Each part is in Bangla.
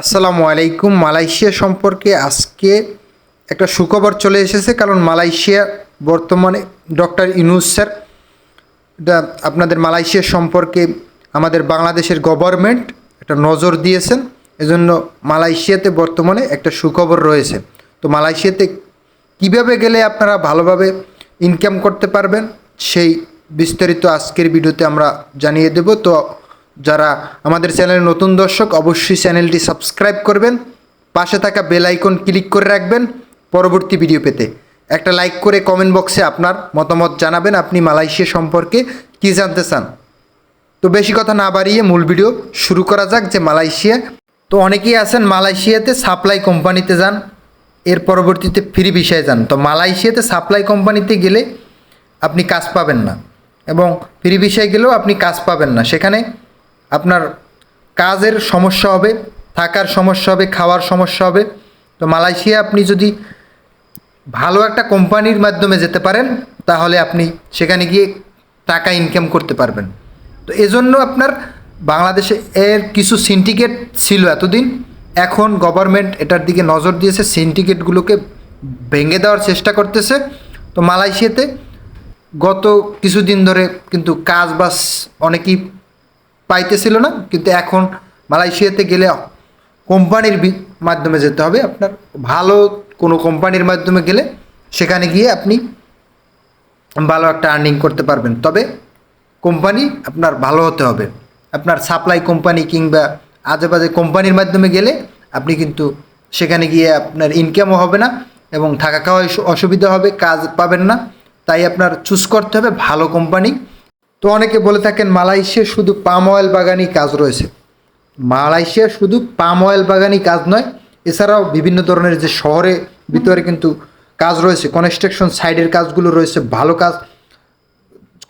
আসসালামু আলাইকুম। মালয়েশিয়া সম্পর্কে আজকে একটা সুখবর চলে এসেছে, কারণ মালয়েশিয়া বর্তমানে ডক্টর ইনুস স্যার আপনাদের মালয়েশিয়া সম্পর্কে আমাদের বাংলাদেশের গভর্নমেন্ট একটা নজর দিয়েছেন, এজন্য মালয়েশিয়াতে বর্তমানে একটা সুখবর রয়েছে। তো মালয়েশিয়াতে কীভাবে গেলে আপনারা ভালোভাবে ইনকাম করতে পারবেন, সেই বিস্তারিত আজকের ভিডিওতে আমরা জানিয়ে দেব। তো যারা আমাদের চ্যানেলের নতুন দর্শক, অবশ্যই চ্যানেলটি সাবস্ক্রাইব করবেন। পাশে থাকা বেল আইকন ক্লিক করে রাখবেন পরবর্তী ভিডিও পেতে। একটা লাইক করে কমেন্ট বক্সে আপনার মতামত জানাবেন, আপনি মালয়েশিয়া সম্পর্কে কী জানতে চান। তো বেশি কথা না বাড়িয়ে মূল ভিডিও শুরু করা যাক যে মালয়েশিয়া। তো অনেকেই আছেন মালয়েশিয়াতে সাপ্লাই কোম্পানিতে যান, এর পরবর্তীতে ফ্রি বিষয়ে যান। তো মালয়েশিয়াতে সাপ্লাই কোম্পানিতে গেলে আপনি কাজ পাবেন না এবং ফ্রি বিষয়ে গেলেও আপনি কাজ পাবেন না। সেখানে আপনার কাজের সমস্যা হবে, থাকার সমস্যা হবে, খাওয়ার সমস্যা হবে। তো মালয়েশিয়া আপনি যদি ভালো একটা কোম্পানির মাধ্যমে যেতে পারেন, তাহলে আপনি সেখানে গিয়ে টাকা ইনকাম করতে পারবেন। তো এজন্য আপনার বাংলাদেশে এর কিছু সিন্ডিকেট ছিল এতদিন। এখন গভর্নমেন্ট এটার দিকে নজর দিয়েছে সিন্ডিকেটগুলোকে ভেঙে দেওয়ার চেষ্টা করতেছে। তো মালয়েশিয়াতে গত কিছুদিন ধরে কিন্তু কাজ বাস অনেকেই পাইতেছিল না, কিন্তু এখন মালয়েশিয়াতে গেলে কোম্পানির মাধ্যমে যেতে হবে। আপনার ভালো কোনো কোম্পানির মাধ্যমে গেলে সেখানে গিয়ে আপনি ভালো একটা আর্নিং করতে পারবেন। তবে কোম্পানি আপনার ভালো হতে হবে। আপনার সাপ্লাই কোম্পানি কিংবা আজে বাজে কোম্পানির মাধ্যমে গেলে আপনি কিন্তু সেখানে গিয়ে আপনার ইনকামও হবে না এবং থাকা খাওয়া অসুবিধা হবে, কাজ পাবেন না। তাই আপনার চুজ করতে হবে ভালো কোম্পানি। তো অনেকে বলে থাকেন মালয়েশিয়া শুধু পাম অয়েল বাগানই কাজ রয়েছে। মালয়েশিয়া শুধু পাম অয়েল বাগানই কাজ নয়, এছাড়াও বিভিন্ন ধরনের যে শহরে ভিতরে কিন্তু কাজ রয়েছে কনস্ট্রাকশন সাইডের কাজগুলো রয়েছে, ভালো কাজ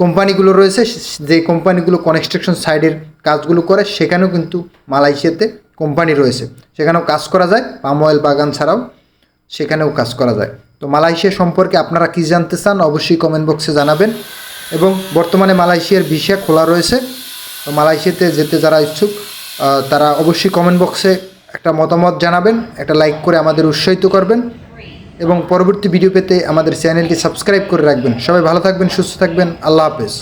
কোম্পানিগুলো রয়েছে, যে কোম্পানিগুলো কনস্ট্রাকশন সাইডের কাজগুলো করে, সেখানেও কিন্তু মালয়েশিয়াতে কোম্পানি রয়েছে। সেখানেও কাজ করা যায়, পাম অয়েল বাগান ছাড়াও সেখানেও কাজ করা যায়। তো মালয়েশিয়া সম্পর্কে আপনারা কী জানতে চান, অবশ্যই কমেন্ট বক্সে জানাবেন। এবং বর্তমানে মালয়েশিয়ার ভিসা খোলা রয়েছে। তো মালয়েশিয়াতে যেতে যারা ইচ্ছুক তারা অবশ্যই কমেন্ট বক্সে একটা মতামত জানাবেন, একটা লাইক করে আমাদের উৎসাহিত করবেন এবং পরবর্তী ভিডিও পেতে আমাদের চ্যানেলটি সাবস্ক্রাইব করে রাখবেন। সবাই ভালো থাকবেন, সুস্থ থাকবেন, আল্লাহ হাফেজ।